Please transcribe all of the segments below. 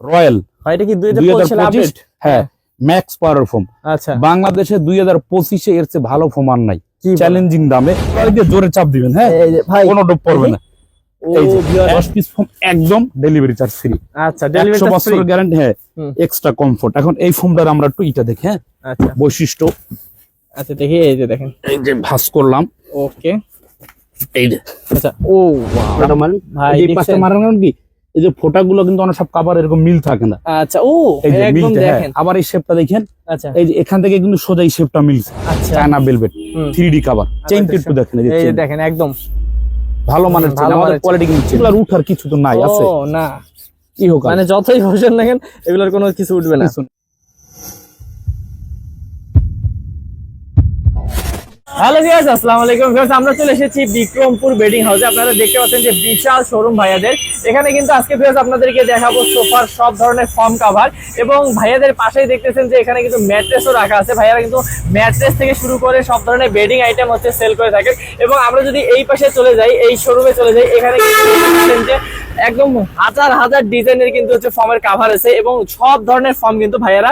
Royal এটা কি দুই দুই হাজার হাজার পঁচিশ? আপডেট হ্যাঁ ম্যাক্স পাওয়ার ফোম আচ্ছা। বাংলাদেশে দুই হাজার পঁচিশে এর চেয়ে ভালো ফোম আর নাই। চ্যালেঞ্জিং দামে। যে জোরে চাপ দিবেন হ্যাঁ? ভাই কোনো ডোপ পড়বে না। একদম ডেলিভারি চার্জ ফ্রি আচ্ছা ডেলিভারি গ্যারান্টি হ্যাঁ এক্সট্রা কমফোর্ট এখন এই ফোমটার আমরা একটু ইটা দেখি হ্যাঁ আচ্ছা। বৈশিষ্ট্য। আচ্ছা দেখি এই যে দেখেন। এই যে ভাস করলাম। ওকে এই যে। আচ্ছা ও wow, ভাই এই পাশে দেখছেন? কি? এই যে ফোটাগুলো কিন্তু অনেক সব কাবার এরকম মিল থাকে না। আচ্ছা ও এই যে একদম মিলটা হ্যাঁ দেখেন। আবার এই শেপটা দেখেন। আচ্ছা। এই যে এখান থেকে কিন্তু সোজা এই শেপটা মিলছে। আচ্ছা। চায়না বেলভেট হুম। থ্রি ডি কাবার চেইনটা একটু দেখেন এই যে। দেখেন একদম। ভালো মানের চেইন আমাদের কোয়ালিটি কিন্তু এগুলো উঠার কিছু তো নাই আছে। ও না। কি হোক মানে যতই হোসেন দেখেন এগুলোর কোনো কিছু উঠবে না কিছু না। হ্যালো ভিউয়ার্স আসসালামু আলাইকুম। ভিউয়ার্স আমরা চলে এসেছি বিক্রমপুর বেডিং হাউসে। আপনারা দেখতে পাচ্ছেন যে বিশাল শোরুম ভাইয়াদের। এখানে কিন্তু আজকে ভিউয়ার্স আপনাদেরকে দেখাবো সোফার সব ধরনের ফর্ম কভার এবং ভাইয়াদের পাশেই দেখতেছেন যে এখানে কিন্তু ম্যাট্রেসও রাখা আছে। ভাইয়ারা কিন্তু ম্যাট্রেস থেকে শুরু করে সব ধরনের বেডিং আইটেম হচ্ছে সেল করে থাকেন। এবং আমরা যদি এই পাশে চলে যাই, এই শোরুমে চলে যাই, এখানে কিন্তু যে একদম হাজার হাজার ডিজাইনের কিন্তু হচ্ছে ফর্মের কাভার আছে এবং সব ধরনের ফর্ম কিন্তু ভাইয়ারা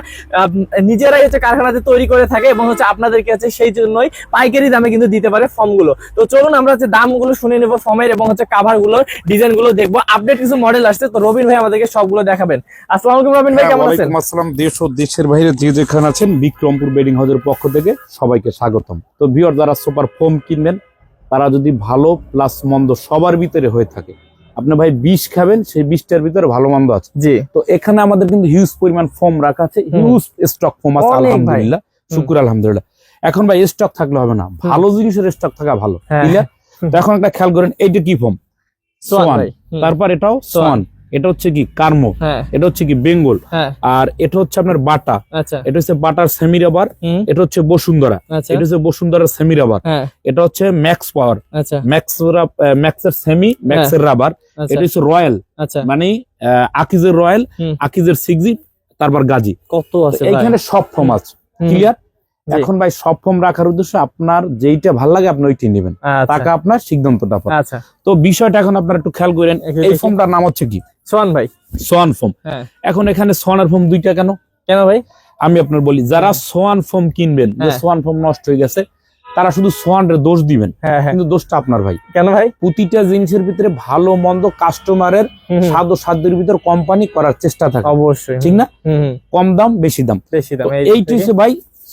নিজেরাই হচ্ছে কারখানাতে তৈরি করে থাকে এবং হচ্ছে আপনাদেরকে হচ্ছে সেই জন্যই পাইকারি দামে কিন্তু দিতে পারে ফর্মগুলো তো চলুন আমরা হচ্ছে দামগুলো শুনে নেব ফর্মের এবং হচ্ছে কাভারগুলোর ডিজাইনগুলো দেখব। আপডেট কিছু মডেল আসছে তো রবিন ভাই আমাদেরকে সবগুলো দেখাবেন। আসসালামু আলাইকুম রবিন ভাই হ্যাঁ, কেমন আছেন? আসসালাম দেশ ও দেশের বাইরে যে যেখানে আছেন বিক্রমপুর বেডিং হাউসের পক্ষ থেকে সবাইকে স্বাগতম। তো ভিউয়ার যারা সুপার ফোম কিনবেন তারা যদি ভালো প্লাস মন্দ সবার ভিতরে হয়ে থাকে আপনি ভাই বিষ খাবেন সেই বিষটার ভিতরে ভালো মন্দ আছে। জি। তো এখানে আমাদের কিন্তু হিউজ পরিমাণ ফর্ম রাখা আছে। হিউজ স্টক ফর্ম আছে আলহামদুলিল্লাহ। শুকুর আলহামদুলিল্লাহ। এখন ভাই স্টক থাকলে হবে না। ভালো জিনিসের স্টক থাকা ভালো। হ্যাঁ। তো এখন একটা খেয়াল করেন এইটা কি ফর্ম সোয়ান তারপর এটাও সোয়ান। এটা হচ্ছে কি কার্মো হ্যাঁ। এটা হচ্ছে কি বেঙ্গল হ্যাঁ। আর এটা হচ্ছে আপনার বাটা আচ্ছা। এটা হচ্ছে বাটার সেমি রাবার এটা হচ্ছে বসুন্ধরা আচ্ছা। এটা হচ্ছে বসুন্ধরার সেমি রাবার হ্যাঁ। এটা হচ্ছে ম্যাক্স পাওয়ার আচ্ছা। ম্যাক্স ম্যাক্সের সেমি ম্যাক্সের রাবার এটা হচ্ছে রয়্যাল মানে আকিজের রয়্যাল আকিজের সিক্সি তারপর গাজী। কত আছে ভাই? এইখানে সব ফর্ম আছে ক্লিয়ার এখন ভাই সব ফর্ম রাখার উদ্দেশ্য আপনার যেইটা ভালো লাগে আপনি ওইটাই নেবেন। টাকা আপনার সিদ্ধান্তটা তো বিষয়টা এখন আপনারা একটু খেয়াল করেন এই ফর্মটার নাম হচ্ছে কি? সোয়ান ভাই। সোয়ান ফর্ম হ্যাঁ। এখন এখানে সোয়ানের ফর্ম দুইটা কেন? কেন ভাই? আমি আপনার বলি যারা সোয়ান ফোম কিনবেন হ্যাঁ। সোয়ান ফোম নষ্ট হয়ে গেছে তারা শুধু সোয়ানের দোষ দিবেন হ্যাঁ কিন্তু দোষটা আপনার ভাই। কেন ভাই? প্রতিটা জিনিসের ভিতরে ভালো মন্দ কাস্টমারের স্বাদ ও সাধ্যের ভিতরে কোম্পানি করার চেষ্টা থাকে। অবশ্যই। ঠিক না? কম দাম বেশি দাম। বেশি দাম। এইটি হচ্ছে ভাই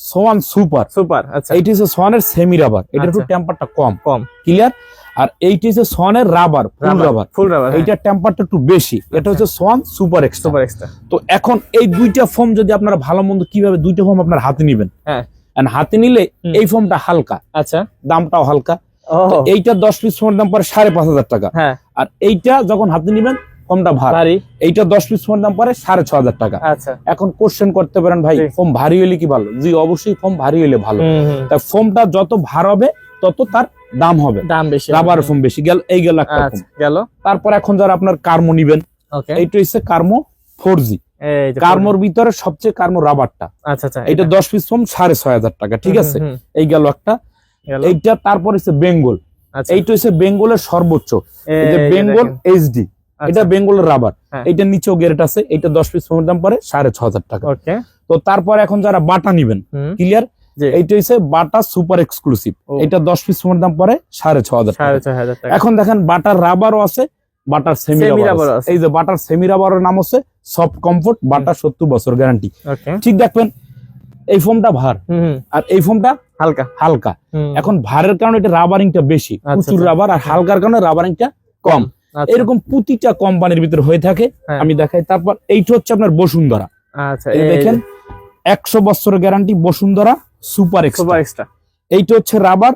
সোয়ান সুপার। সুপার আচ্ছা। এইটি হচ্ছে সোয়ানের সেমি রাবার এটা একটু আচ্ছা। টেম্পারটা কম। কম। ক্লিয়ার আর এইটি হচ্ছে সোয়ানের rubber full rubber full rubber এইটার টেম্পারটা একটু বেশি। এটা হচ্ছে Swan super extra. Super extra. তো এখন এই দুইটা ফর্ম যদি আপনারা ভালো মন্দ কীভাবে দুইটা ফর্ম আপনার হাতে নিবেন? হ্যাঁ। হাতে নিলে এই ফর্মটা হালকা। আচ্ছা। দামটাও হালকা। এইটা দশ পিস ফোনের দাম পরে সাড়ে পাঁচ হাজার টাকা। হ্যাঁ। আর এইটা যখন হাতে নিবেন ফর্মটা ভার। এইটা দশ পিস ফোনের দাম পরে সাড়ে ছ হাজার টাকা। আচ্ছা। এখন কোশ্চেন করতে পারেন ভাই। ফোম ভারী হলে কি ভালো? জি অবশ্যই ফোম ভারী হলে ভালো। হুম, হুম, তা ফোমটা যত ভার হবে তত তার দাম হবে। দাম বেশি রাবার ফোম বেশি। গেল এই গেল একটা ফোম আচ্ছা গেল। তারপর এখন যারা আপনার কার্মো নিবেন ওকে এইটা হচ্ছে কার্মো ফোর জি কার্মোর ভিতরে সবচেয়ে কার্মো রাবারটা আচ্ছা আচ্ছা এইটা দশ পিস ফোম সাড়ে ছয় হাজার টাকা ঠিক আছে? এই গেল একটা। এইটা তারপর হচ্ছে বেঙ্গল আচ্ছা। এইটা হচ্ছে বেঙ্গলের সর্বোচ্চ। এই যে বেঙ্গল এইচডি আচ্ছা, এটা বেঙ্গলের রাবার। এইটা নিচেও গ্রেড আছে। এইটা দশ পিস ফোমের দাম পরে সাড়ে ছ হাজার টাকা। ওকে তো তারপর এখন যারা বাটা নিবেন ক্লিয়ার। এইটা হচ্ছে বাটা সুপার এক্সক্লুসিভ। এটা দশ পিস ফোমের দাম পরে সাড়ে ছ হাজার এখন দেখেন বাটার রাবারও আছে বাটার সেমি রাবার। এই যে বাটার সেমি রাবারের নাম হচ্ছে সফট কমফোর্ট বাটার সত্তর বছর গ্যারান্টি। ঠিক দেখবেন এই ফোমটা ভার। আর এই ফোমটা হালকা। হালকা। এখন ভারের কারণে এটা রাবারিংটা বেশি আচ্ছা, প্রচুর আচ্ছা। রাবার আর হালকার কারণে রাবারিংটা কম। আচ্ছা, এরকম প্রতিটা কোম্পানির ভিতরে হয়ে থাকে হ্যাঁ। আমি দেখাই। তারপর এইটা হচ্ছে আপনার বসুন্ধরা। আচ্ছা দেখেন একশো বছরের guarantee Bashundhara super extra. Super extra. এইটা হচ্ছে রাবার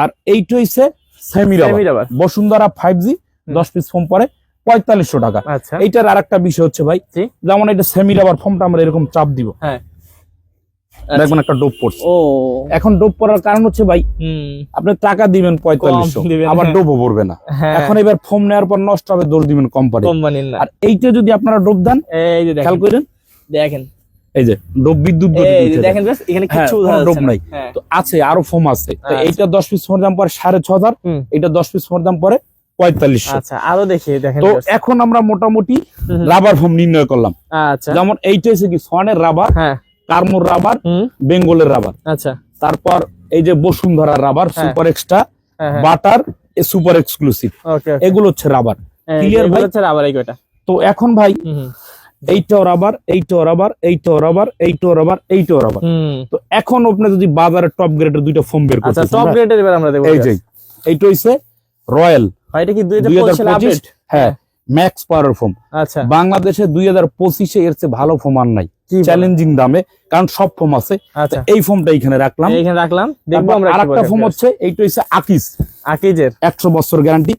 আর এইটা হচ্ছে semi rubber. Bashundhara five G. দশ পিস ফোম পরে পঁয়তাল্লিশশো টাকা। আচ্ছা। এইটার আর একটা বিষয় হচ্ছে ভাই যেমন এটা সেমি রাবার ফোমটা আমরা এরকম চাপ দিব। হ্যাঁ। দেখবেন একটা ডোপ পড়ছে। ও। এখন ডোপ পড়ার কারণ হচ্ছে ভাই আপনি টাকা দিবেন পঁয়তাল্লিশশো আবার হ্যাঁ। ডোপও পড়বে না। হ্যাঁ। এখন এবার ফোম নেওয়ার পর নষ্ট হবে দৌড় দিবেন কোম্পানি আর এইটা যদি আপনারা ডোপ দেন এই যে খেয়াল দেখেন করেন। দেখেন। এই যে ডোপ বিদ্যুৎ দেখেন এখানে হ্যাঁ, কিছু। নাই। হ্যাঁ। তো আছে আরও ফোম আছে। তো আচ্ছা। এইটা দশ পিস ফোর দাম পরে সাড়ে ছ হাজার এটা দশ পিস ফোর দাম পরে পঁয়তাল্লিশশো। আচ্ছা আরও দেখি দেখেন তো এখন আমরা মোটামুটি। রাবার ফোম নির্ণয় করলাম। আচ্ছা। যেমন এইটা হচ্ছে কি সনের রাবার হ্যাঁ। কার্মোর রাবার বেঙ্গলের রাবার। আচ্ছা। তারপর এই যে বসুন্ধরা রাবার হ্যাঁ। সুপার এক্সট্রা হ্যাঁ হ্যাঁ। Butter super exclusive. এগুলো হচ্ছে রাবার। ভাই? কয়টা? তো এখন ভাই। এইটাও রাবার এইটাও রাবার এইটাও রাবার এইটাও রাবার এইটাও রাবার তো এখন আপনি যদি বাজারে টপ গ্রেডের দুইটা ফোম বের আচ্ছা করতে টপ গ্রেডের এবার আমরা দেখব এই যে এইটা হইছে রয়্যাল। এটা কি দুই হাজার দুই হাজার পঁচিশ পঁচিশ? আপডেট হ্যাঁ ম্যাক্স পাওয়ার ফোম আচ্ছা। বাংলাদেশে দুই হাজার পঁচিশে এর চেয়ে ভালো ফোম আর নাই? চ্যালেঞ্জিং দামে কারণ সব ফোম আছে। আচ্ছা। এই ফোমটা এখানে রাখলাম। এইখানে রাখলাম। দেখব আমরা আর একটা ফোম হচ্ছে এইটা হচ্ছে আকিস আকিজের একশো বছর গ্যারান্টি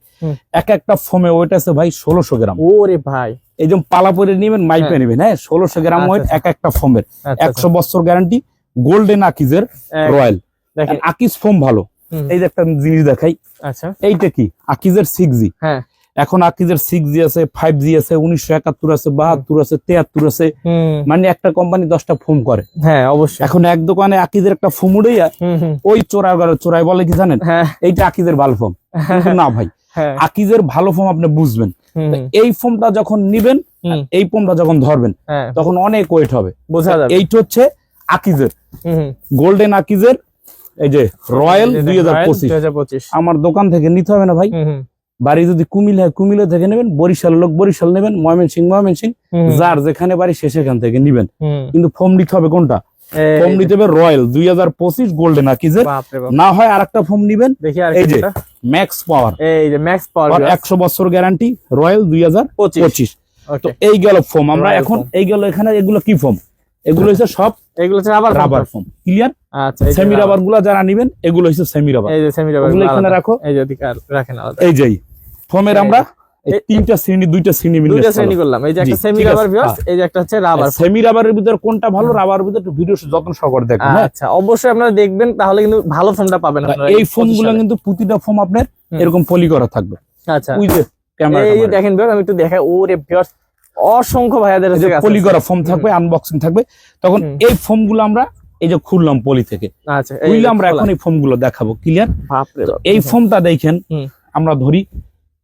এক একটা ফোমে ওয়েট আছে ভাই ষোলোশো গ্রাম। ওরে ভাই। এই যে পালা পরে নিবেন মাইপে হ্যাঁ। নিবেন হ্যাঁ? ষোলোশো গ্রাম আচ্ছা, ওয়েট আচ্ছা। এক একটা ফোমের। আচ্ছা একশো বছর গ্যারান্টি গোল্ডেন আকিজের রয়্যাল দেখেন। আকিজ ফোম ভালো। এই যে একটা জিনিস দেখাই। আচ্ছা। এইটা কি? আকিজের সিক্স জি হ্যাঁ। এখন আকিজের সিক্স জি আছে ফাইভ জি আছে উনিশশো একাত্তর আছে বাহাত্তর আছে তেহাত্তর আছে। মানে একটা কোম্পানি দশটা ফোম করে। হ্যাঁ অবশ্যই। এখন এক দোকানে আকিজের একটা ফোম হুম হুম। ওই চোরাই চোরাই বলে কি জানেন? হ্যাঁ। এইটা আকিজের ভালো ফোম কিন্তু না ভাই হ্যাঁ। আকিজের ভালো ফোম আপনি বুঝবেন। এই ফোমটা যখন নিবেন এই ফোমটা যখন ধরবেন হ্যাঁ। তখন অনেক ওয়েট হবে। বোঝা যাবে। এইটা হচ্ছে আকিজের। গোল্ডেন আকিজের এই যে রয়্যাল দুই হাজার পঁচিশ। আমার দোকান থেকে নিতে হবে না ভাই। বাড়ি যদি কুমিল্লা হয় কুমিল্লা থেকে নেবেন বরিশাল লোক বরিশাল নেবেন ময়মনসিং ময়মনসিং যার যেখানে বাড়ি সে সেখান থেকে নিবেন। কিন্তু ফোম নিতে হবে কোনটা? যে- নিতে হবে রয়্যাল দুই হাজার পঁচিশ গোল্ডেন আকিজের। না হয় আর একটা ফোম নিবেন এই যে ম্যাক্স পাওয়ার। এই যে ম্যাক্স পাওয়ার একশো বছর গ্যারান্টি রয়্যাল দুই হাজার পঁচিশ। তো এই গেল ফোম আমরা এখন এই গেল এখানে এগুলো কি ফোম এগুলো হচ্ছে সব এগুলো হচ্ছে আবার রাবার ফোম ক্লিয়ার আচ্ছা সেমি রাবারগুলা যারা নিবেন এগুলো হচ্ছে সেমি রাবার এই যে সেমি রাবার এখানে রাখো। এই যে রাখেন এই যেই ফোমের আমরা তিনটা শ্রেণি দুইটা শ্রেণি মিলে দুইটা শ্রেণি করলাম। এই যে একটা সেমি রাবার ভিউয়ার্স এই যে একটা হচ্ছে রাবার সেমি রাবারের ভিতরে কোনটা ভালো রাবারের ভিতরে একটু ভিডিও যত্ন সহকারে দেখেন হ্যাঁ। আচ্ছা অবশ্যই আপনারা দেখবেন তাহলে কিন্তু ভালো ফোনটা পাবেন আপনারা এই ফোমগুলো কিন্তু প্রতিটা ফোম আপনার এরকম পলি করা থাকবে। আচ্ছা। ওই যে ক্যামেরা এই যে দেখেন ভিউয়ার আমি একটু দেখাই। ওরে ভিউয়ার্স অসংখ্য ভাইয়াদের কাছে আছে। পলি করা ফোম থাকবে আনবক্সিং থাকবে। তখন এই ফোমগুলো আমরা এই যে খুললাম পলি থেকে। আচ্ছা এই আমরা। এখন এই ফোমগুলো দেখাবো ক্লিয়ার এই ফোমটা দেখেন আমরা ধরি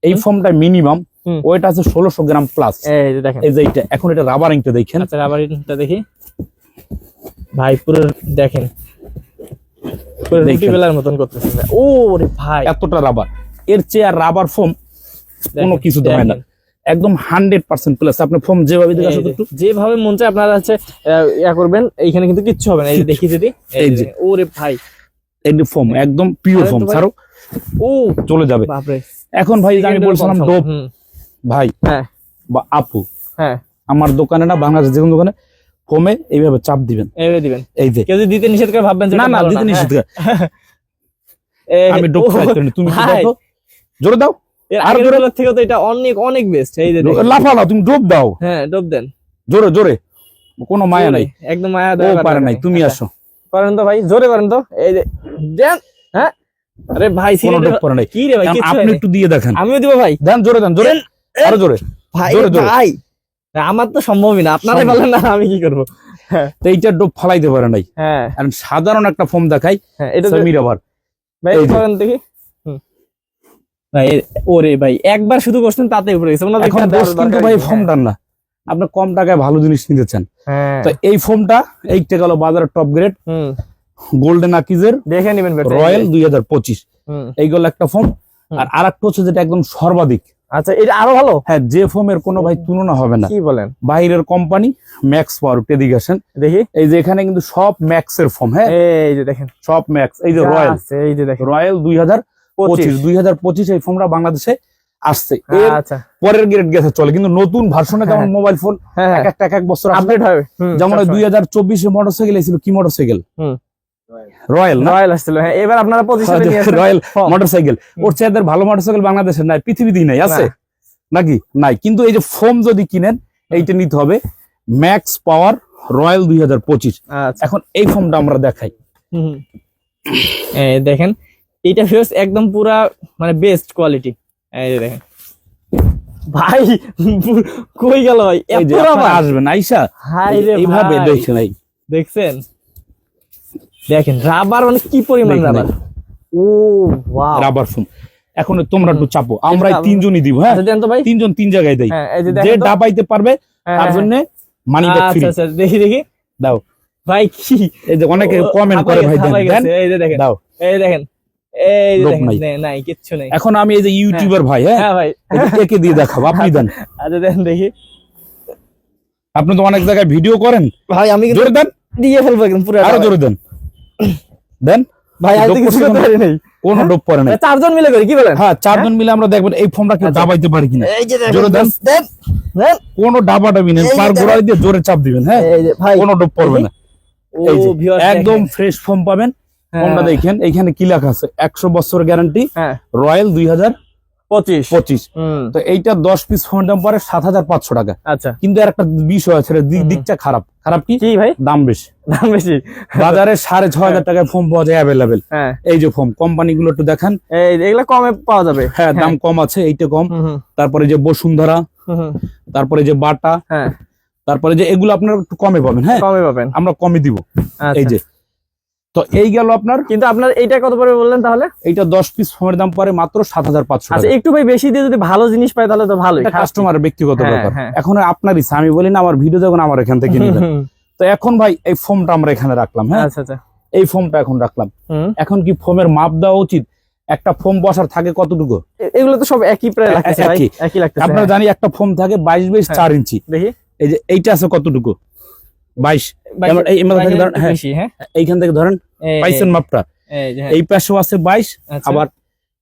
এই। ফোমটা মিনিমাম। ওইটা আছে ষোলোশো গ্রাম প্লাস এই যে যে এইটা এখন এটা রাবারিংটা দেখেন। আচ্ছা রাবারটা দেখি। ভাই পুরো দেখেন। পুরো বেলার মতন করতেছেন ও রে ভাই। এতটা রাবার এর চেয়ে আর রাবার ফোম কোনো কিছু না। একদম হান্ড্রেড পার্সেন্ট প্লাস আপনি ফোম যেভাবে যেভাবে মন চায় আপনারা হচ্ছে ইয়া করবেন। এইখানে কিন্তু কিচ্ছু হবে না। এই দেখি যদি। ওরে ভাই। এই ফোম একদম পিওর ভাই- ছাড়ো। ও চলে যাবে। এখন ভাই আমি বলছিলাম ডোপ ভাই হ্যাঁ। বা আপু হ্যাঁ। আমার দোকানে না বাংলাদেশ যে কোনো দোকানে ফোমে এইভাবে চাপ দিবেন। এভাবে দিবেন। এই যে। কেউ যদি দিতে নিষেধ করে ভাববেন না না দিতে নিষেধ করে। হ্যাঁ। আমি ডোপ ফ্রাই তুমি কি দেখো? জোরে দাও। আর জোরে- থেকেও তো এটা অনেক অনেক বেস্ট এই যে। লাফা না তুমি ডোপ দাও। হ্যাঁ ডোপ দেন। জোরে জোরে। কোনো মায়া নাই। একদম মায়া ও দেওয়ার পারে নাই তুমি আচ্ছা, আসো। করেন তো ভাই জোরে করেন তো। এই যে দেন হ্যাঁ। আরে ভাই কোনো ডোপ করে নাই। কি রে ভাই আপনি একটু দিয়ে দেখেন। আমিও দিব ভাই। দেন জোরে দেন জোরে। আরও জোরে। ভাই। ভাই আমার তো সম্ভবই না। আপনারাই বলেন না আমি কি করব? তো এইটা ডোপ ফালাইতে পারে নাই। হ্যাঁ। সাধারণ একটা ফোম দেখাই হ্যাঁ এটা তো- সেমি রাবার ভাই। করেন দেখি। ভাই ওরে ভাই একবার শুধু করছেন তাতে উপরে গেছে। ওনাদের এখন আর কিন্তু ভাই। ফোমটার না। আপনি কম টাকায় ভালো জিনিস নিতে চান। হ্যাঁ। তো এই ফোমটা এইটা গেল বাজারের টপ গ্রেড হুম। গোল্ডেন আকিজের দেখে নেবেন। রয়্যাল দুই হাজার পঁচিশ। এইগুলো একটা ফোম আর আর একটা হচ্ছে যেটা একদম সর্বাধিক। আচ্ছা এটা আরও ভালো? হ্যাঁ যে ফোমের কোনো ভাই তুলনা হবে না। কি বলেন? বাইরের কোম্পানি ম্যাক্স পাওয়ার টেডিগেশন দেখি। এই যে এখানে কিন্তু সব ম্যাক্স এর ফোম হ্যাঁ? এই যে দেখেন। সব ম্যাক্স এই যে রয়্যাল এই যে দেখেন। রয়্যাল দুই হাজার পঁচিশ। দুই হাজার পঁচিশ এই ফোনটা বাংলাদেশে আসছে। আচ্ছা। পরের গ্রেড গেছে চলে। কিন্তু নতুন ভার্সনে যেমন হ্যাঁ। মোবাইল ফোন হ্যাঁ এক একটা এক এক বছর আপডেট হবে। যেমন। দুই হাজার চব্বিশে মোটরসাইকেল এসেছিল কি মোটরসাইকেল। রয়্যাল রয়্যাল আসছিল হ্যাঁ এবার আপনারা পজিশনে নিয়ে রয়্যাল মোটরসাইকেল ওর চেয়ে ভালো মোটরসাইকেল বাংলাদেশে নাই পৃথিবীতেই নাই আছে? নাকি? নাই। কিন্তু এই যে ফোম যদি কিনেন এইটা নিতে হবে ম্যাক্স পাওয়ার রয়্যাল দুই পঁচিশ। আচ্ছা। এখন এই ফোমটা আমরা দেখাই। হুম। দেখেন এটা ফিউস একদম পুরা মানে বেস্ট কোয়ালিটি এই দেখেন। ভাই কই গেল ভাই? আসবেন আইসা। এইভাবে ভাই। দেখছেন? দেখেন রাবার মানে কি পরিমাণ রাবার ও ওয়াও রাবার ফোম এখন তোমরা একটু চাপো। আমরা। তিনজনই দিব হ্যাঁ? আচ্ছা দেন তো ভাই। তিনজন তিন জায়গায় দেই। হ্যাঁ এই যে ডাবাইতে পারবে হ্যাঁ, তার হ্যাঁ, জন্য মানি ব্যাগ ফ্রি আচ্ছা আচ্ছা দেখি দেখি। দাও। ভাই কি? এই যে অনেকে কমেন্ট করে ভাই দেন এই যে দেখেন। দাও। এই দেখেন। এই যে দেখেন নাই। নে- নাই কিচ্ছু নেই। এখন আমি এই যে ইউটিউবার ভাই হ্যাঁ? হ্যাঁ ভাই। একে দিয়ে দেখাবো আপনি দেন। আচ্ছা দেন দেখি। আপনি তো অনেক জায়গায় ভিডিও করেন। ভাই আমি জোরে দেন। দিয়ে ফেলব একদম পুরো আরও জোরে দেন। দেন ভাই কিছু করতে পারি নাই কোন ডোপ নাই। চারজন মিলে করি কি বলেন? হ্যাঁ চারজন মিলে আমরা দেখবেন এই ফর্মটা কেউ আচ্ছা। দাবাইতে পারি কিনা। এই যে জোরে দেন। দেন কোনো ডাবা ডাবি নেই পার গোড়ায় দিয়ে জোরে চাপ দিবেন হ্যাঁ? ভাই কোন ডোপ পড়বে না। এই যে, একদম ফ্রেশ ফর্ম পাবেন। হ্যাঁ, ফর্মটা দেখেন এখানে কি লেখা আছে? একশো বছর গ্যারান্টি হ্যাঁ। রয়্যাল দুই হাজার পঁচিশ। পঁচিশ। তো এইটা দশ পিস ফোন পরে সাত হাজার পাঁচশো টাকা। আচ্ছা। কিন্তু একটা বিষয় আছে দিক দিকটা খারাপ। খারাপ কি? ভাই? দাম বেশি। দাম বেশি। বাজারে সাড়ে ছয় হাজার টাকায় ফোন পাওয়া যায় অ্যাভেলেবেল হ্যাঁ। এই যে ফোন কোম্পানি গুলো একটু দেখান। এগুলা কমে পাওয়া যাবে। হ্যাঁ দাম কম আছে এইটা কম। তারপরে যে বসুন্ধরা তারপরে যে বাটা হ্যাঁ। তারপরে যে এগুলো আপনার একটু কমে পাবেন হ্যাঁ? কমে পাবেন। আমরা কমে দিব। আচ্ছা। এই যে তো এই গেল আপনার। কিন্তু আপনার এইটা কত পরে বললেন তাহলে? এইটা দশ পিস ফোনের দাম পরে মাত্র সাত হাজার পাঁচশো আচ্ছা একটু ভাই বেশি দিয়ে যদি ভালো জিনিস পাই তাহলে তো ভালোই। খারাপ কি? কাস্টমারের ব্যক্তিগত হ্যাঁ, ব্যাপার। হ্যাঁ। এখন আপনার ইচ্ছা আমি বলি না আমার ভিডিও যখন আমার এখান থেকে নিবেন। তো এখন ভাই এই ফোমটা আমরা এখানে রাখলাম হ্যাঁ? আচ্ছা আচ্ছা। এই ফোমটা এখন রাখলাম। এখন কি ফোমের মাপ দেওয়া উচিত? একটা ফোম বসার থাকে কতটুকু? এগুলো তো সব একই প্রায় লাগতেছে ভাই একই। লাগতেছে আপনারা হ্যাঁ। জানি একটা ফোম থাকে বাইশ বাইশ হ্যাঁ। চার ইঞ্চি। দেখি। এই যে এইটা আছে কতটুকু? বাইশ। এই- হ্যাঁ। হ্যাঁ? এইখান থেকে ধরেন পাইছেন মাপটা। এই যে, হ্যাঁ, পাশেও আছে বাইশ আচ্ছা, আবার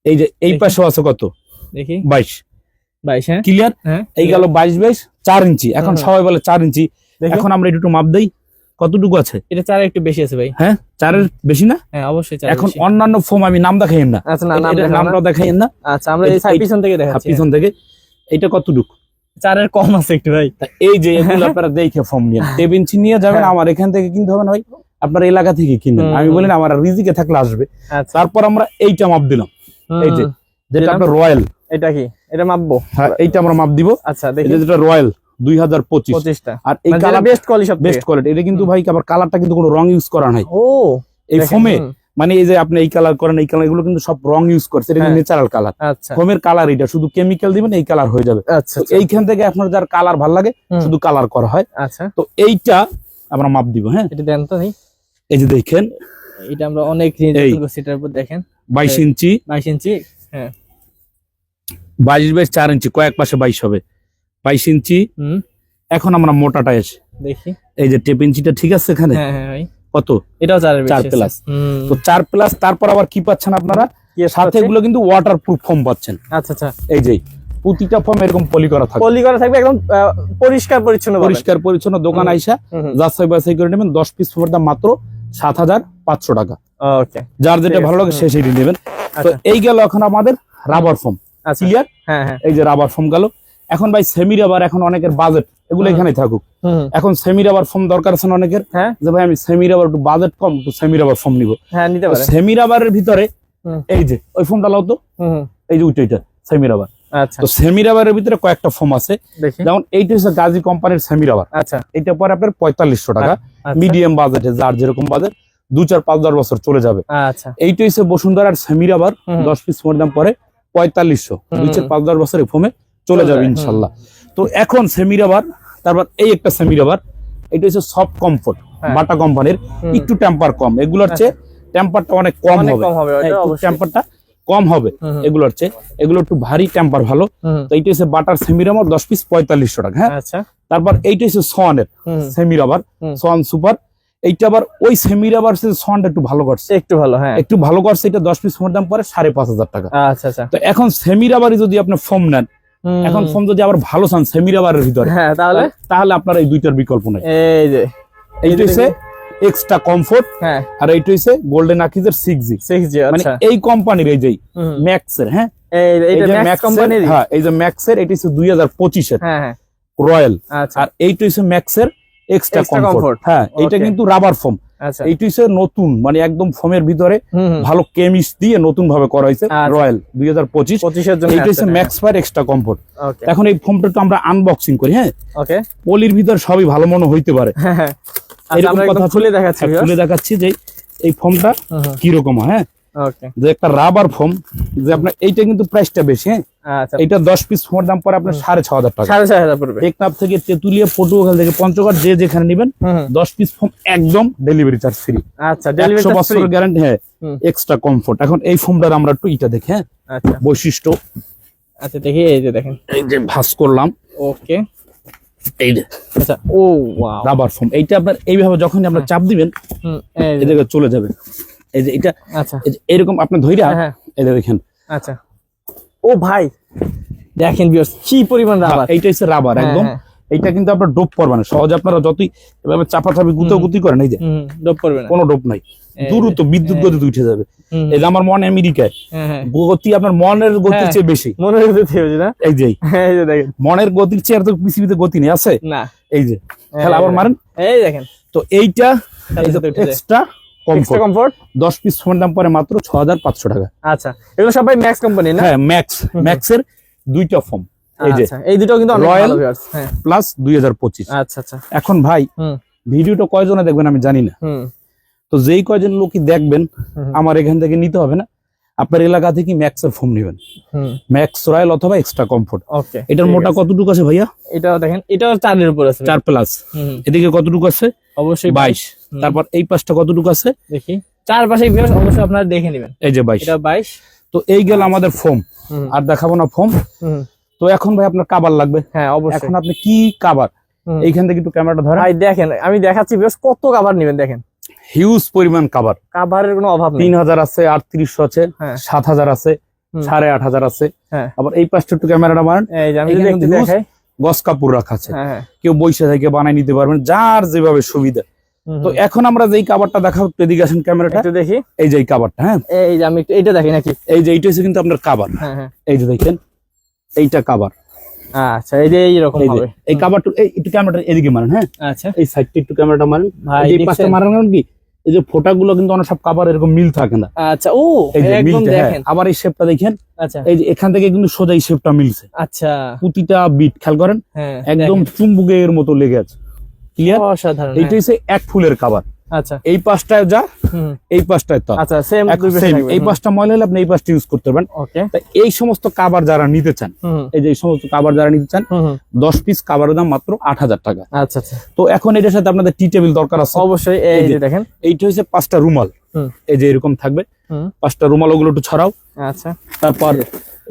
এই যে এই পাশেও আছে কত? দেখি। বাইশ। বাইশ হ্যাঁ? ক্লিয়ার এই গেল বাইশ বাইশ চার ইঞ্চি। এখন সবাই বলে চার ইঞ্চি। এখন আমরা একটু মাপ দেই। কতটুকু আছে? এটা চার একটু বেশি আছে ভাই। হ্যাঁ চারের বেশি না? হ্যাঁ অবশ্যই এখন অন্যান্য ফোম আমি নাম দেখাইন না। আচ্ছা না না। নামটাও দেখাইন না। আচ্ছা আমরা এই- পিছন থেকে দেখাচ্ছি পিছন থেকে। এটা কতটুকু? চারের কম আছে একটু ভাই। এই যে এগুলো আপনারা দেখে ফর্ম নিয়ে টেপ ইঞ্চি নিয়ে যাবেন হ্যাঁ। আমার এখান থেকে কিনতে হবে না ভাই। আপনার এলাকা থেকে কিনবেন আমি। বলি না আমার রিজিকে থাকলে আসবে। আচ্ছা। তারপর আমরা এইটা মাপ দিলাম। এই যে যেটা। আপনার রয়্যাল। এটা কি? এটা মাপবো? হ্যাঁ এইটা আমরা মাপ দিব। আচ্ছা দেখি। যেটা রয়্যাল দুই হাজার পঁচিশ। আর এই colour best quality best quality এটা কিন্তু ভাই আবার কালারটা কিন্তু কোনো রং ইউজ করা নাই। ও এই ফোমে মানে এই যে আপনি এই কালার করেন এই কালার এগুলো কিন্তু সব রং ইউজ করছে। এটা। ন্যাচারাল কালার আচ্ছা। ফোমের কালার এটা শুধু কেমিক্যাল দিবেন এই কালার হয়ে যাবে। আচ্ছা এইখান থেকে আপনার যার কালার ভালো লাগে শুধু কালার করা হয়। আচ্ছা। তো এইটা আমরা মাপ দিব হ্যাঁ? এটা দেন তো নেই এই যে দেখেন এটা আমরা অনেক। সেটার উপর দেখেন। বাইশ। ইঞ্চি। বাইশ ইঞ্চি হ্যাঁ। বাইশ বাইশ চার ইঞ্চি কয়েক পাশে বাইশ হবে। বাইশ ইঞ্চি। হুম। এখন আমরা মোটাটা এসে দেখি। এই যে টেপ ইঞ্চিটা ঠিক আছে এখানে? হ্যাঁ হ্যাঁ ভাই। কত? এটাও চার তো প্লাস তারপর আবার কি পাচ্ছেন আপনারা? সাথে এগুলো কিন্তু ওয়াটার প্রুফ ফোম পাচ্ছেন। আচ্ছা আচ্ছা। এই যে প্রতিটা ফোম এরকম পলি করা থাকে পলি করা থাকবে একদম পরিষ্কার পরিচ্ছন্ন পরিষ্কার পরিচ্ছন্ন দোকান আইসা। যাচাই বাছাই করে নেবেন দশ পিস ফোমের দাম মাত্র সাত হাজার পাঁচশো টাকা। যার যেটা ভালো লাগে সে সেটি নেবেন। তো আচ্ছা। এই গেল এখন আমাদের রাবার আচ্ছা। ক্লিয়ার হ্যাঁ হ্যাঁ। এই যে রাবার ফোম গেল। এখন ভাই সেমি রাবার এখন অনেকের বাজেট এগুলো এখানে থাকুক। এখন সেমি রাবার ফোম দরকার আছে অনেকের? হ্যাঁ। যে ভাই আমি সেমি রাবার একটু বাজেট কম একটু সেমি রাবার ফোম নিব। হ্যাঁ নিতে পারেন। সেমি রাবারের ভিতরে এই যে ওই ফোমটা লাও তো। এই যে ওইটা সেমি রাবার আচ্ছা। তো সেমি রাবারের ভিতরে কয়েকটা ফোম আছে। যেমন এইটা হচ্ছে গাজী কোম্পানির সেমি রাবার আচ্ছা। এটা পরে আপনার পঁয়তাল্লিশশো টাকা। আচ্ছা। মিডিয়াম বাজেটে যার যেরকম বাজেট দু চার পাঁচ দশ বছর চলে যাবে। আচ্ছা। এইটা হচ্ছে বসুন্ধরার সেমি রাবার হুম। দশ পিস দাম পরে পঁয়তাল্লিশশো। দুই চার পাঁচ দশ বছরে ফোমে চলে যাবে ইনশাল্লাহ। তো এখন সেমি রাবার তারপর এই একটা সেমি রাবার এটা হচ্ছে সফট কমফোর্ট হ্যাঁ। বাটা কোম্পানির একটু টেম্পার কম। এগুলোর চেয়ে টেম্পারটা অনেক কম হবে। টেম্পারটা কম হবে হুম। এগুলোর চেয়ে। এগুলো একটু ভারী টেম্পার ভালো। তো এইটা হচ্ছে বাটার সেমি রাবার দশ পিস পঁয়তাল্লিশশো টাকা হ্যাঁ? আচ্ছা। তারপর এইটা হচ্ছে সোয়ানের হুম, সেমি রাবার হুম। সোয়ান সুপার এইটা আবার ওই সেমি রাবার সোয়ানটা একটু ভালো করছে। একটু ভালো হ্যাঁ। একটু ভালো করছে এটা দশ পিস ফোমের দাম পরে সাড়ে পাঁচ হাজার টাকা। আচ্ছা আচ্ছা। তো এখন সেমি রাবারই যদি আপনি ফোম নেন এখন ফোম যদি আবার ভালো চান সেমি রাবারের ভিতরে হ্যাঁ তাহলে? তাহলে আপনার এই দুইটার বিকল্প নাই। এই যে এইটা হচ্ছে এক্সট্রা কমফোর্ট হ্যাঁ। আর এইটা হচ্ছে গোল্ডেন আকিজের সিক্স জি সিক্স জি মানে আচ্ছা। এই কোম্পানির এই যে ম্যাক্সের হ্যাঁ? এই এই এইটা ম্যাক্স কোম্পানির হ্যাঁ এই যে ম্যাক্সের এটা হচ্ছে দুই হাজার পঁচিশের হ্যাঁ রয়্যাল আচ্ছা। আর এইটা হচ্ছে ম্যাক্সের এক্সট্রা কমফোর্ট হ্যাঁ এটা কিন্তু রাবার ফোম এইটা হচ্ছে নতুন মানে একদম ফোমের ভিতরে। ভালো কেমিস্ট দিয়ে নতুন ভাবে করা হয়েছে আচ্ছা। রয়্যাল দুই হাজার পঁচিশ। পঁচিশের জন্য এইটা হচ্ছে ম্যাক্স ফায়ার এক্সট্রা কমফোর্ট এখন এই ফোমটা তো আমরা আনবক্সিং করি হ্যাঁ? ওকে পলির ভিতর সবই ভালো মনে হইতে পারে। হ্যাঁ হ্যাঁ। আচ্ছা এরকম কথা খুলে দেখাচ্ছি হ্যাঁ, খুলে দেখাচ্ছি যে এই ফোমটা। কীরকম হয়, যে একটা রাবার ফোম যে আপনার এইটা কিন্তু প্রাইসটা বেশি হ্যাঁ? আচ্ছা। এইটা দশ পিস ফোমের দাম পরে আপনার সাড়ে ছ হাজার টাকা। সাড়ে চার হাজার পড়বে। টেকনাফ থেকে তেতুলিয়া পটুয়াখাল থেকে পঞ্চগড় যে যেখানে নেবেন। দশ পিস ফোম একদম ডেলিভারি চার্জ ফ্রি আচ্ছা ডেলিভারি বছরের গ্যারান্টি হ্যাঁ এক্সট্রা কমফোর্ট এখন এই ফোমটার আমরা একটু ইটা দেখে হ্যাঁ আচ্ছা। বৈশিষ্ট্য। আচ্ছা দেখি এই যে দেখেন। এই যে ভাস করলাম। ওকে এই যে। আচ্ছা ও ওয়াও রাবার ফোম এইটা আপনার এইভাবে যখন আপনার চাপ দিবেন হুম এই জায়গায় চলে যাবে। এই যে এটা আচ্ছা। এরকম আপনার ধৈর্য হ্যাঁ, হ্যাঁ। এই যে আচ্ছা। ও ভাই দেখেন কি পরিমাণ রাবার এইটা হচ্ছে রাবার হ্যাঁ, একদম। হ্যাঁ। এইটা কিন্তু আপনার ডোপ পড়বে না। সহজে আপনারা যতই এভাবে চাপা চাপি গুতো গুতি করেন এই যে ডোপ করবে না। কোনো ডোপ নাই। দ্রুত বিদ্যুৎ গতিতে উঠে যাবে। এই যে আমার মন আমেরিকায় হ্যাঁ হ্যাঁ। গতি আপনার মনের গতির হ্যাঁ। চেয়ে বেশি। মনে হচ্ছে হয়েছে না? এই যে এই। যে দেখেন। মনের গতির চেয়ে আর তো পৃথিবীতে গতি নেই আছে? না। এই যে তাহলে আবার মারেন। এই দেখেন। তো এইটা এক্সট্রা কমফোর্ট কমফোর্ট দশ পিস ফোনের দাম পরে মাত্র ছ হাজার পাঁচশো টাকা। আচ্ছা এগুলো সবাই ম্যাক্স কোম্পানি না? হ্যাঁ ম্যাক্স ম্যাক্স এর দুইটা ফর্ম এই যে আচ্ছা এই দুটো কিন্তু অনেক ভালো viewers, হ্যাঁ। প্লাস আচ্ছা আচ্ছা। এখন ভাই ভিডিওটা কয়জনে দেখবেন আমি জানি না। তো যেই কয়জন লোকই দেখবেন আমার এখান থেকে নিতে হবে না। আপনার এলাকা থেকে ম্যাক্স এর ফোম নেবেন ম্যাক্স রয়্যাল অথবা এক্সট্রা কমফোর্ট এটার মোটা কতটুকু আছে ভাইয়া? এটা দেখেন এটা চারের উপর আছে। চার প্লাস এদিকে কতটুকু আছে? অবশ্যই বাইশ। তারপর এই পাশটা কতটুকু আছে? দেখি। চারপাশে viewers অবশ্যই আপনারা দেখে নেবেন। এই যে বাইশ। বাইশ। তো এই গেল আমাদের ফোম। আর দেখাবো না ফোম। তো এখন ভাই আপনার কাবার লাগবে। হ্যাঁ অবশ্যই। এখন আপনি কি কাবার এইখান থেকে একটু ক্যামেরাটা ধরেন। ভাই দেখেন আমি দেখাচ্ছি বিকজ কত কাভার নেবেন দেখেন। হিউজ পরিমাণ কাবার কাভারের কোনো অভাব নেই। তিন হাজার আছে আটত্রিশশো আছে হ্যাঁ। সাত হাজার আছে। সাড়ে আট হাজার আছে। হ্যাঁ। আবার এই পাশটা একটু ক্যামেরাটা মারেন। গস কাপড় রাখা আছে। হ্যাঁ কেউ বৈশা থেকে বানাই নিতে পারবেন যার যেভাবে সুবিধা। তো এখন আমরা যেই কাবারটা দেখাবো একটু এদিকে আসেন ক্যামেরাটা একটু দেখি। এই যে এই কাবারটা হ্যাঁ? এই যে আমি একটু এইটা দেখি নাকি? এই যে এইটা হচ্ছে কিন্তু আপনার কাবার হ্যাঁ হ্যাঁ। এই যে দেখেন এইটা কাবার আচ্ছা এই যে এইরকম হবে। এই কাবারটা এই একটু ক্যামেরাটা এদিকে মারেন হ্যাঁ? আচ্ছা। এই সাইডটা একটু ক্যামেরাটা মারেন। ভাই, এই পাশটা মারেন কারণ কি? এই যে ফোটাগুলো কিন্তু অনেক সব কাবার এরকম মিল থাকে না। আচ্ছা ও এই যে একদম হ্যাঁ। দেখেন। আবার এই শেপটা দেখেন। আচ্ছা। এই যে এখান থেকে কিন্তু সোজা এই শেপটা মিলছে। আচ্ছা। প্রতিটা বিট খেয়াল করেন? হ্যাঁ একদম চুম্বুকের মতো লেগে আছে। ক্লিয়ার। অসাধারণ এইটা হচ্ছে এক ফুলের কাবার হ্যাঁ। আচ্ছা। এই পাশটায় যা এই পাশটায় তো আচ্ছা সেম এই পাশটা ময়লা হলে আপনি এই পাশটা ইউজ করতে পারবেন। ওকে এই সমস্ত কাবার যারা নিতে চান এই যে এই সমস্ত কাবার যারা নিতে চান হুম হুম। দশ পিস কাবারের দাম মাত্র আট হাজার টাকা। আচ্ছা আচ্ছা। তো এখন এটার সাথে আপনাদের টি টেবিল দরকার আছে। অবশ্যই এই। যে দেখেন। এইটা হচ্ছে পাঁচটা রুমাল। এই যে এরকম থাকবে। পাঁচটা রুমাল ওগুলো একটু ছড়াও। আচ্ছা। তারপর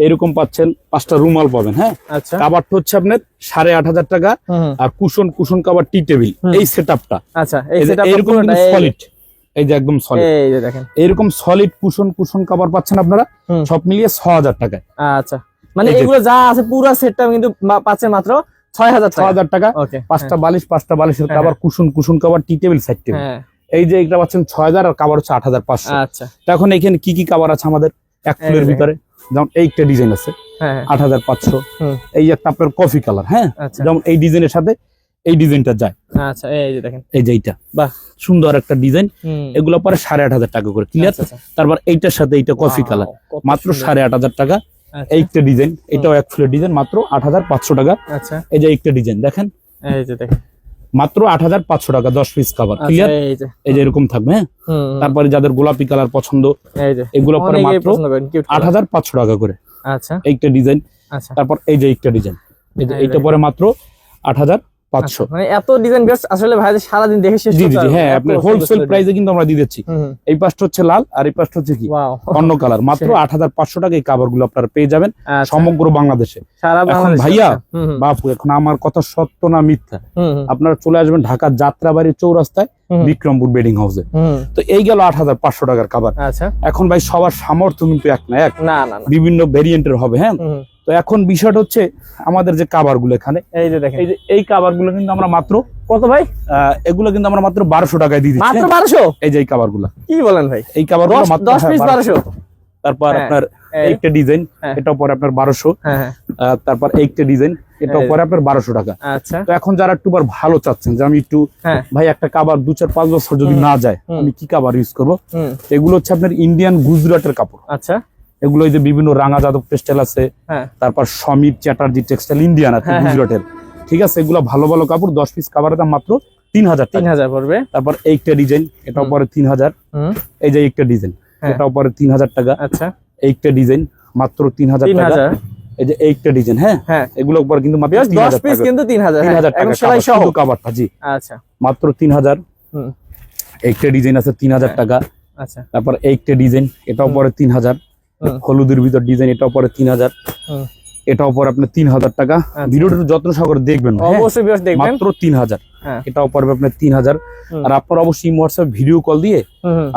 এরকম পাচ্ছেন পাঁচটা রুমাল পাবেন হ্যাঁ? আচ্ছা। কাবারটা হচ্ছে আপনার সাড়ে আট হাজার টাকা। আর কুশন কুশন কাবার টি টেবিল এই সেট আপটা আচ্ছা এরকম সলিড এই যে একদম সলিড এরকম সলিড কুশন কুশন কাবার পাচ্ছেন আপনারা সব মিলিয়ে ছ হাজার টাকায়। আচ্ছা। মানে এগুলো যা আছে পুরো সেটটা কিন্তু মা- পাচ্ছে মাত্র ছয় হাজার হাজার টাকা ওকে পাঁচটা বালিশ পাঁচটা বালিশের হ্যাঁ, কাবার কুশন কুশন কাবার টি টেবিল সাইড টেবিল হ্যাঁ। এই যে এটা পাচ্ছেন ছয় হাজার আর কাবার হচ্ছে আট হাজার পাঁচশো। আচ্ছা। এখন এখানে কি কি কাবার আছে আমাদের? এক ফুলের ভিতরে। যেমন এইটা ডিজাইন আছে হ্যাঁ হ্যাঁ। আট হাজার পাঁচশো। এই একটা আপনার কফি কালার হ্যাঁ? আচ্ছা। যেমন এই ডিজাইনের সাথে এই ডিজাইনটা যায়। আচ্ছা এই যে দেখেন। এই যে এইটা। বাহ। সুন্দর একটা ডিজাইন। এগুলো পরে সাড়ে আট হাজার টাকা করে ক্লিয়ার আচ্ছা। তারপর এইটার সাথে এইটা কফি কালার। মাত্র সাড়ে আট হাজার টাকা। এইটা ডিজাইন এটাও এক ফুলের ডিজাইন মাত্র আট হাজার পাঁচশো টাকা। আচ্ছা। এই যে একটা ডিজাইন দেখেন? এই যে দেখেন। মাত্র আট হাজার পাঁচশো টাকা দশ পিস কাভার ক্লিয়ার এই যে এরকম থাকবে হ্যাঁ? তারপরে যাদের গোলাপি কালার পছন্দ এগুলো পরে মাত্র আট হাজার পাঁচশো টাকা করে। আচ্ছা। এইটা ডিজাইন আচ্ছা। তারপর এই যে একটা ডিজাইন এইটা পরে মাত্র আট হাজার পাঁচশো। মানে এত ডিজাইন বেস্ট আসলে ভাইদের সারাদিন দেখে শেষ জি জি হ্যাঁ আপনার হোলসেল প্রাইসে কিন্তু আমরা দিয়ে দিচ্ছি। এই পাশটা হচ্ছে লাল আর এই পাশটা হচ্ছে কি? অন্য কালার মাত্র আট হাজার পাঁচশো টাকা এই কাভারগুলো আপনারা পেয়ে যাবেন আচ্ছা, সমগ্র বাংলাদেশে। এখন ভাইয়া, আচ্ছা। বাপু এখন আমার কথা সত্য না মিথ্যা? আপনারা চলে আসবেন ঢাকা যাত্রাবাড়ি চৌরাস্তায় বিক্রমপুর বেডিং হাউসে। তো এই গেল আট হাজার পাঁচশো টাকার আচ্ছা। এখন ভাই সবার সামর্থ্য কিন্তু এক না এক। না না না। বিভিন্ন ভেরিয়েন্টের হবে হ্যাঁ। তো এখন বিষয়টা হচ্ছে আমাদের যে কাভারগুলো এখানে এই যে দেখেন। এই যে এই কাভারগুলো কিন্তু আমরা মাত্র কত ভাই? এগুলো কিন্তু আমরা মাত্র বারোশো টাকায় দিয়ে দিচ্ছি মাত্র হ্যাঁ? বারোশো? এই যে এই কাভারগুলা কি বলেন ভাই? এই কাভারগুলো মাত্র দশ হ্যাঁ, পিস 1200 বারোশো। তারপর হ্যাঁ, আপনার একটা ডিজাইন এটা পরে আপনার বারোশো। হ্যাঁ হ্যাঁ। তারপর একটা ডিজাইন এটা। পরে আপনার বারোশো টাকা। আচ্ছা। তো এখন যারা একটু ভালো চাচ্ছেন যে আমি একটু হ্যাঁ। ভাই একটা কাবার দু চার পাঁচ বছর যদি না যায় আমি কি কাবার ইউজ করব? এগুলো হচ্ছে আপনার ইন্ডিয়ান গুজরাটের কাপড়। আচ্ছা। এগুলো যে বিভিন্ন রাঙা যাদব টেক্সটাইল আছে হ্যাঁ। তারপর সমীর চ্যাটার্জি টেক্সটাইল ইন্ডিয়ান আছে। গুজরাটের। ঠিক আছে এগুলো ভালো ভালো কাপড় দশ পিস কাবারের দাম মাত্র তিন হাজার তিন হাজার পড়বে। তারপর এইটা ডিজাইন এটাও। পরে তিন হাজার। এই যে একটা ডিজাইন হ্যাঁ। এটাও পরে তিন হাজার টাকা। আচ্ছা। এইটা ডিজাইন মাত্র তিন হাজার তিন টাকা। এই যে এইটা ডিজাইন হ্যাঁ? হ্যাঁ। এগুলো পরে কিন্তু মাত্র দশ পিস কিন্তু তিন হাজার তিন হ্যাঁ, হাজার টাকা শুধু জি। আচ্ছা। মাত্র তিন হাজার। একটা ডিজাইন আছে তিন হাজার টাকা। আচ্ছা। তারপর এইটা ডিজাইন এটাও। পরে তিন হাজার। হলুদের ভিতর ডিজাইন এটাও পরে তিন হাজার। হুম। এটাও পরে আপনার তিন হাজার টাকা। আচ্ছা। ভিডিওটা যত্ন সহকারে দেখবেন। হ্যাঁ? অবশ্যই দেখবেন। মাত্র তিন হাজার। হ্যাঁ। এটাও পড়বে আপনার তিন হাজার। আর আপনার অবশ্যই হোয়াটসঅ্যাপ ভিডিও কল দিয়ে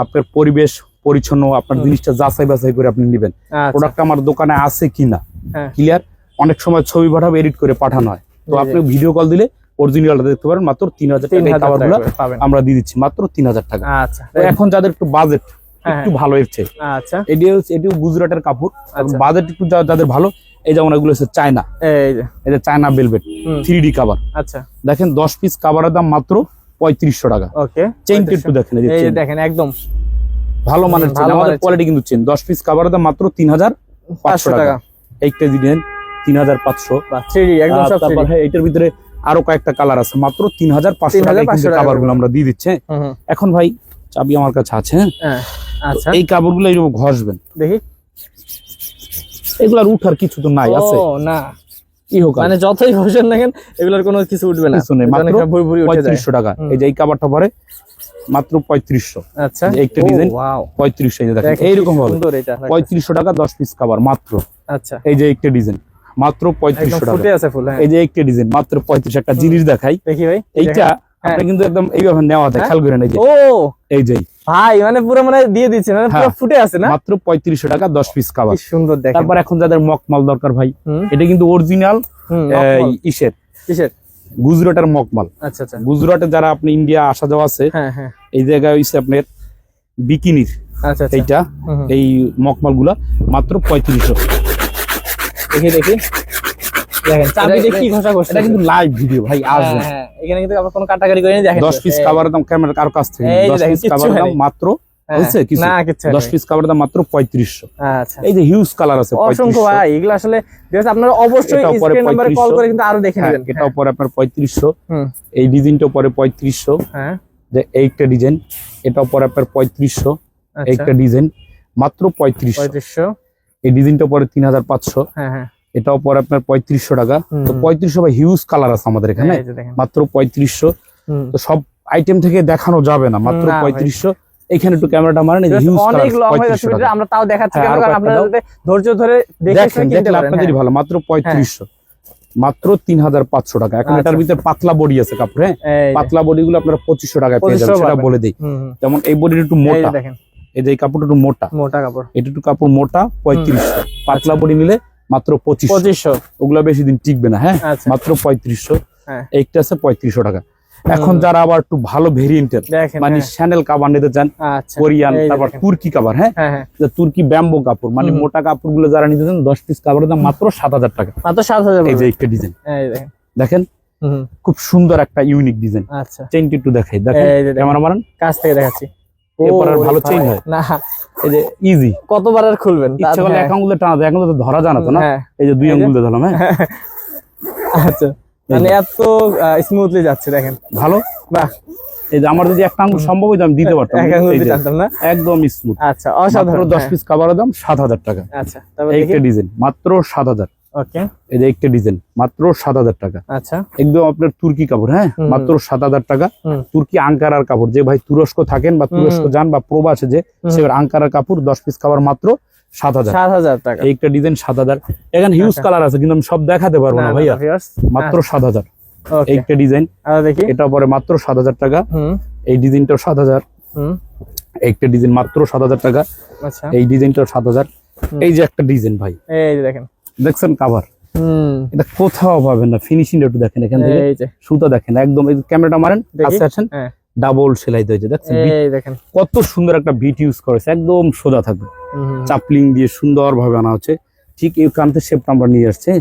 আপনার পরিবেশ পরিচ্ছন্ন আপনার জিনিসটা যাচাই বাছাই করে আপনি নেবেন। আচ্ছা। প্রোডাক্ট আমার দোকানে আছে কিনা হ্যাঁ। ক্লিয়ার অনেক সময় ছবি পাঠাবে এডিট করে পাঠানো হয়। তো। আপনি ভিডিও কল দিলে অরিজিনালটা দেখতে পারেন মাত্র তিন হাজার টাকা আমরা দিয়ে দিচ্ছি মাত্র তিন হাজার টাকা। আচ্ছা। এখন যাদের একটু বাজেট হ্যাঁ, একটু ভালো এসছে আচ্ছা। এটি হচ্ছে এটিও গুজরাটের কাপড়। আচ্ছা। বাজেট একটু যাদের ভালো এই যেমন এগুলো হচ্ছে চায়না। এই এই যে China velvet three D cover আচ্ছা। দেখেন দশ পিস কাভারের দাম মাত্র পঁয়ত্রিশশো টাকা। ওকে চেইনটা একটু দেখেন এই এই। দেখেন একদম। ভালো মানের চেন আমাদের কোয়ালিটি কিন্তু চেন দশ পিস কাভারের দাম মাত্র তিন হাজার পাঁচশো টাকা। টাকা। এইটা দিলেন তিন হাজার পাঁচশো। থ্রি একদম তারপর 3D হ্যাঁ এটার ভিতরে আরও কয়েকটা কালার আছে। মাত্র তিন হাজার পাঁচশো টাকা। 3,500 কাভারগুলো আমরা দিয়ে দিচ্ছে। এখন ভাই চাবি আমার কাছে আছে হ্যাঁ? আচ্ছা। এই কাপড়গুলো এইরকম ঘষবেন। দেখি। এগুলার উঠার কিছু তো নাই আছে। ও না। কি হোক মানে যতই ঘষেন না কেন এগুলোর কোনো কিছু উঠবে না। কিছু নেই, মাত্র এখানে ভুরি ভুরি উঠে যায়। পঁয়ত্রিশশো টাকা। এই যে এই কাবারটা পরে মাত্র পঁয়ত্রিশশো। আচ্ছা। একটা ও, design, wow, এই যে দেখেন দেখেন, এইরকম হবে সুন্দর এটা। লাগতেছে। পঁয়ত্রিশশো টাকা দশ পিস মাত্র। আচ্ছা। এই যে একটা ডিজাইন মাত্র টাকা। ফুটে আছে ফুল হ্যাঁ। এই যে একটা ডিজাইন মাত্র পঁয়ত্রিশ একটা জিনিস দেখাই। দেখি ভাই। এইটা আপনি কিন্তু একদম এইভাবে নেওয়া যায় হ্যাঁ? খেয়াল করেন এই যে। ও। এই যে। ভাই মানে পুরো মানে দিয়ে দিচ্ছে মানে পুরো হ্যাঁ। ফুটে আছে না? মাত্র পঁয়ত্রিশশো টাকা দশ পিস কাবার কি সুন্দর দেখেন। তারপর এখন যাদের মকমাল দরকার ভাই এটা কিন্তু অরিজিনাল নকমল। ইসের। গুজরাটের মকমাল। আচ্ছা আচ্ছা। গুজরাটে যারা আপনি ইন্ডিয়া আসা যাওয়া আছে হ্যাঁ হ্যাঁ। এই জায়গায় হইছে আপনার বিকিনির। আচ্ছা আচ্ছা। এইটা। এই মকমালগুলা মাত্র পঁয়ত্রিশশো। দেখি দেখি। দেখেন চাবি দিয়ে কি ঘষা ঘষা এটা কিন্তু লাইভ ভিডিও ভাই আসবে। হ্যাঁ, হ্যাঁ, এখানে কিন্তু আবার কোনো কাটাকাটি করে দেখেন দশ পিস এই- দাম ক্যামেরা কারও কাছ থেকে এই যে দশ দেখেন, পিস কিচ্ছু দাম মাত্র হ্যাঁ, কিছু? না কিচ্ছু দশ পিস কাভারের দাম মাত্র পঁয়ত্রিশশো। আচ্ছা। এই যে হিউজ কালার আছে অসংখ্য ভাই এগুলো আসলে বিকজ আপনারা অবশ্যই স্ক্রিন নাম্বারে কল করে কিন্তু আরও দেখে হ্যাঁ, নেবেন এটাও পরে আপনার পঁয়ত্রিশশো। হুম। এই ডিজাইনটাও পরে পঁয়ত্রিশশো। হ্যাঁ। যে এইটা ডিজাইন এটাও পরে আপনার পঁয়ত্রিশশো। আচ্ছা। এইটা ডিজাইন মাত্র পঁয়ত্রিশশো। পঁয়ত্রিশশো। এই ডিজাইনটা পরে তিন হাজার পাঁচশো। হ্যাঁ হ্যাঁ। এটাও পরে আপনার পঁয়ত্রিশশো টাকা। তো পঁয়ত্রিশশো বা হিউজ কালার আছে আমাদের এখানে মাত্র পঁয়ত্রিশশো। তো সব আইটেম থেকে দেখানো যাবে না মাত্র পঁয়ত্রিশশো। এখানে একটু ক্যামেরাটা মারেন হিউজ অনেক লং হয়ে যাচ্ছে ভিডিও, আমরা তাও দেখাচ্ছি হ্যাঁ, কারণ আপনারা ধৈর্য ধরে দেখে কিনতে পারেন আপনাদেরই হ্যাঁ। ভালো মাত্র পঁয়ত্রিশশো। মাত্র তিন হাজার পাঁচশো টাকা। এখন আচ্ছা। এটার ভিতরে পাতলা বডি আছে কাপড় হ্যাঁ? পাতলা বডি গুলো আপনার পঁচিশশো টাকায় পেয়ে যাবেন সেটা বলে দিই। যেমন এই বডিটা একটু মোটা। দেখেন। এই যে এই কাপড়টা একটু মোটা। মোটা কাপড়। এটা একটু কাপড় মোটা পঁয়ত্রিশশো। পাতলা বডি নিলে মাত্র পঁচিশশো। পঁচিশশো। ওগুলা বেশি দিন টিকবে না হ্যাঁ? আচ্ছা। মাত্র পঁয়ত্রিশশো। হ্যাঁ। এইটা আছে পঁয়ত্রিশশো টাকা। এখন যারা আবার একটু ভালো ভেরিয়েন্টের মানে হ্যাঁ। কাবার নিতে চান আচ্ছা। কোরিয়ান তারপর তুর্কি কাবার হ্যাঁ? হ্যাঁ হ্যাঁ। তুর্কি ব্যাম্বো কাপড় মানে মোটা কাপড়গুলো যারা নিতে চান দশ পিস কাপড়ের দাম মাত্র সাত হাজার টাকা। মাত্র সাত হাজার এই যে একটা ডিজাইন দেখেন। খুব সুন্দর একটা ইউনিক ডিজাইন আচ্ছা। চেইনটি একটু দেখাই। দেখেন। ক্যামেরা মারেন কাছ থেকে দেখাচ্ছি। এরপর আর ভালো ভাই, হয়। না। এই যে ইজি কতবার আর খুলবেন? তার- করলে হ্যাঁ, এক আঙ্গুলে টানা যায় এখন তো ধরা জানা না এই যে দুই এই যে। আঙ্গুল দিয়ে ধরলাম আচ্ছা। মানে এত স্মুথলি যাচ্ছে দেখেন। ভালো? বাহ। এই যে আমার যদি একটা আঙ্গুল সম্ভব হইতো আমি দিতে পারতাম। না? একদম স্মুথ আচ্ছা অসাধারণ দশ পিস কাবারের দাম সাত হাজার টাকা। আচ্ছা একটা ডিজাইন মাত্র সাত হাজার। ওকে একটা ডিজাইন মাত্র সাত হাজার টাকা। আচ্ছা। একদম আপনার তুর্কি কাপড় হ্যাঁ? মাত্র সাত হাজার টাকা। তুর্কি আঙ্কারার কাপড় যে ভাই তুরস্ক থাকেন বা তুরস্ক যান বা প্রবাসে যে সে আঙ্কারার কাপড় দশ পিস কাপড় মাত্র সাত হাজার। সাত হাজার টাকা। এই একটা ডিজাইন সাত হাজার। এখানে হিউজ আচ্ছা। কালার আছে কিন্তু আমি সব দেখাতে পারব না ভাইয়া। মাত্র সাত হাজার। একটা ডিজাইন। দেখি। এটা পরে মাত্র সাত হাজার টাকা। এই ডিজাইনটাও সাত হাজার। একটা ডিজাইন মাত্র সাত হাজার টাকা। আচ্ছা। এই ডিজাইনটাও সাত হাজার। এই যে একটা ডিজাইন ভাই। এই দেখেন। দেখছেন কাভার এটা কোথাও পাবেন না ফিনিশিং একটু দেখেন এখান থেকে। সুতা দেখেন একদম এই ক্যামেরাটা মারেন কাছে আছেন হ্যাঁ। ডাবল সেলাই দিয়েছে দেখছেন দেখেন। কত সুন্দর একটা বিট ইউজ করেছে একদম সোজা থাকবে। চাপলিং দিয়ে সুন্দর ভাবে আনা হচ্ছে। ঠিক এই কান্তের শেপটা আমরা নিয়ে আসছে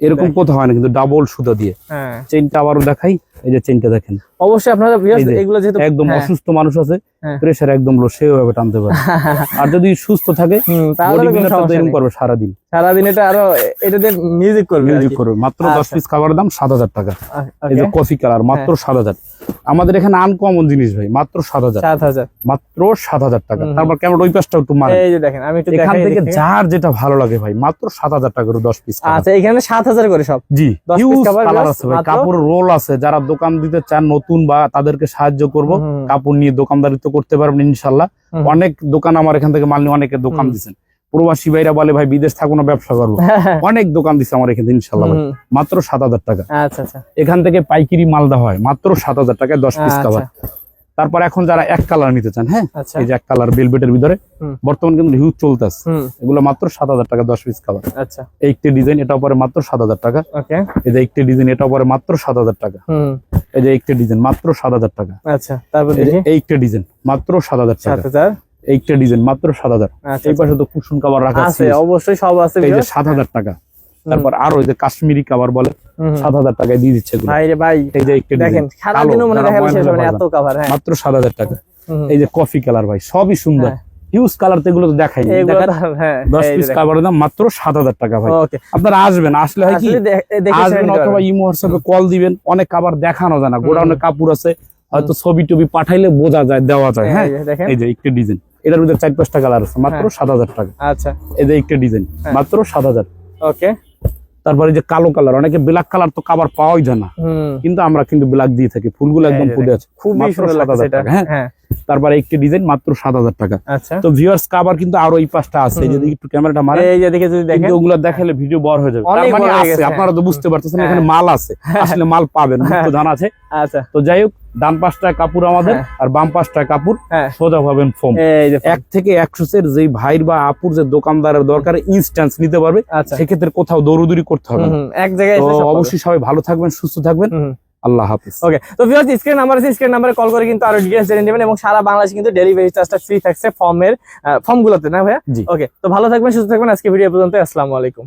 এরকম। কোথাও হয় না কিন্তু ডাবল সুতা দিয়ে। চেনটা আবারও দেখাই এই যে চেনটা দেখেন। অবশ্যই আপনারা এগুলো যেহেতু একদম হ্যাঁ, অসুস্থ মানুষ আছে প্রেসার প্রেশার একদম লো সেভাবে টানতে পারে। আর যদি সুস্থ থাকে এরকম। করবে সারাদিন। সারাদিন এটা আরও এটা দিয়ে মিউজিক করবে মিউজিক করবে। মাত্র দশ আচ্ছা। পিস খাবার দাম সাত হাজার টাকা। এই যে কফি কালার মাত্র সাত হাজার। আমাদের এখানে আনকমন জিনিস ভাই মাত্র সাত হাজার। সাত হাজার। মাত্র সাত হাজার টাকা। তারপর কেমন ওই পাশটা একটু মারে এই যে দেখেন আমি একটু এখান থেকে যার যেটা ভালো লাগে ভাই মাত্র সাত হাজার টাকা করে দশ পিস আচ্ছা এখানে সাত হাজার করে সব। জি 10 হিউজ piece cover কালার আছে ভাই কাপড় রোল আছে। যারা দোকান দিতে চান নতুন বা তাদেরকে সাহায্য করব কাপড় নিয়ে দোকানদারিত্ব করতে পারবেন ইনশাল্লাহ। অনেক দোকান আমার এখান থেকে মাল নিয়ে অনেকে দোকান দিচ্ছেন। প্রবাসী ভাইরা বলে ভাই বিদেশ থাকো না ব্যবসা করব অনেক দোকান দিচ্ছে আমার এখানে ইনশাল্লাহ মাত্র সাত হাজার টাকা। আচ্ছা আচ্ছা। এখান থেকে পাইকারি মালদা হয় মাত্র সাত হাজার টাকায় দশ পিস আচ্ছা। কাভার তারপর এখন যারা এক কালার নিতে চান হ্যাঁ আচ্ছা। এই যে এক কালার বেলবেটের ভিতরে বর্তমান কিন্তু হিউজ চলতেছে। এগুলো মাত্র সাত হাজার টাকা দশ পিস কাভার আচ্ছা। একটি ডিজাইন এটা পরে মাত্র সাত হাজার টাকা। এই যে একটি ডিজাইন এটা পরে মাত্র সাত হাজার টাকা। হুম। এই যে একটি ডিজাইন মাত্র সাত হাজার টাকা। আচ্ছা তারপর এই একটি ডিজাইন মাত্র সাত হাজার টাকা। একটি ডিজাইন মাত্র সাত হাজার। আচ্ছা এই পাশে তো কুসুম কাবার রাখা আছে অবশ্যই সব আছে এই যে সাত হাজার টাকা। তারপর আরও এই যে কাশ্মীরি কাবার বলে। সাত হাজার টাকায় দিয়ে দিচ্ছে ভাই রে ভাই এই যে একটি দেখেন সারাদিনও মনে দেখা শেষ হবে এত কাভার হ্যাঁ। মাত্র সাত হাজার টাকা। এই যে কফি কালার ভাই সবই সুন্দর। হ্যাঁ। হিউজ কালার তো এগুলো তো দেখাই হ্যাঁ দশ পিস কাভারের দাম মাত্র সাত হাজার টাকা ভাই। আপনারা আসবেন আসলে হয় কি আসবেন অথবা ইমো হোয়াটসঅ্যাপে কল দিবেন অনেক কাবার দেখানো যায় না। গোডাউনে কাপড় আছে হয়তো ছবি টবি পাঠাইলে বোঝা যায় দেওয়া যায় হ্যাঁ? এই যে একটা ডিজাইন। এটার মধ্যে চার পাঁচটা কালার আছে মাত্র সাত হাজার টাকা। আচ্ছা। এই যে একটা ডিজাইন হ্যাঁ। মাত্র সাত হাজার। ওকে তারপরে যে কালো কালার অনেকে ব্ল্যাক কালার তো কাবার পাওয়াই যায় না। কিন্তু আমরা কিন্তু ব্ল্যাক দিয়ে থাকি ফুলগুলো এই একদম ফুটে আছে খুব সুন্দর 7,000 লাগছে এটা। টাকা, হ্যাঁ। হ্যাঁ তারপরে একটি ডিজাইন মাত্র সাত হাজার টাকা। আচ্ছা। তো ভিউয়ার্স কাবার কিন্তু আরও এই পাঁচটা আছে যে হুম। একটু ক্যামেরাটা মারে। এই যে দেখে যদি দেখেন। ওগুলো দেখালে ভিডিও বড় হয়ে যাবে। তার মানে আছে আপনারা তো বুঝতে পারতেছেন হ্যাঁ। এখানে মাল আছে। আসলে মাল পাবেন মুক্ত ধান আছে। আচ্ছা। তো যাই হোক ডান পাশটায় কাপড় আমাদের হ্যাঁ। আর বাম পাশটায় কাপড়। হ্যাঁ। সোজা পাবেন ফোম যে এক থেকে একশো এর যেই ভাইর বা আপুর যে দোকানদারের দরকার ইনস্ট্যান্স নিতে পারবে। আচ্ছা। সেক্ষেত্রে কোথাও দৌড়দৌড়ি করতে হবে এক জায়গায় তো। অবশ্যই সবাই ভালো থাকবেন সুস্থ থাকবেন। আল্লাহ হাফিজ। ওকে তো ভিউয়ার্স স্ক্রিন নাম্বার আছে স্ক্রিন নাম্বারে কল করে কিন্তু আরও ডিটেইলস জেনে নেবেন এবং সারা বাংলাদেশে কিন্তু ডেলিভারি চার্জটা ফ্রি থাকছে ফর্মের ফর্মগুলোতে না ভাইয়া? ওকে তো ভালো থাকবেন সুস্থ থাকবেন আজকে ভিডিও পর্যন্ত আসসালামু আলাইকুম।